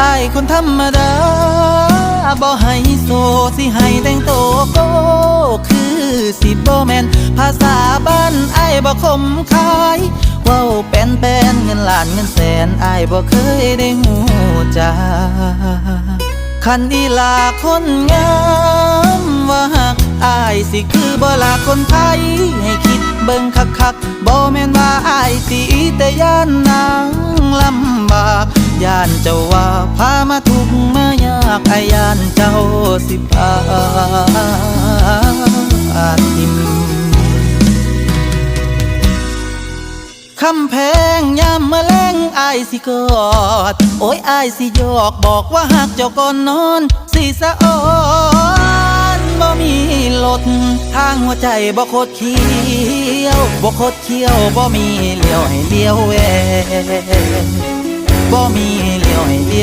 อายคนธรรมดาบ่ให้โซสิให้แต่งโตโกคือสิบ่แมนภาษาบ้านอายบ่คมคายว้าเป็นแปนเงินล้านเงินแสนอายบ่เคยได้หูจักคันอีลาคนงามว่าหักอายสิคือบ่ลาคนไทย ให้คิดเบิ่งคักๆบ่แม่นว่าอายสิแต่ย่านนางลำบากย่านเจ้าว่า อายานเจ้าสิพาทิมคำแพงยามมาแรงอายสิกอด โอ้ยอายสิหยอกบอกว่าหากเจ้าก่อนนอน สิสะออนบ่มีลด ทางหัวใจบ่โคตรเขียวบ่โคตรเขียวบ่มีเลี้ยวให้เลี้ยวแวบ่มีเลี้ยวให้เลี้ยว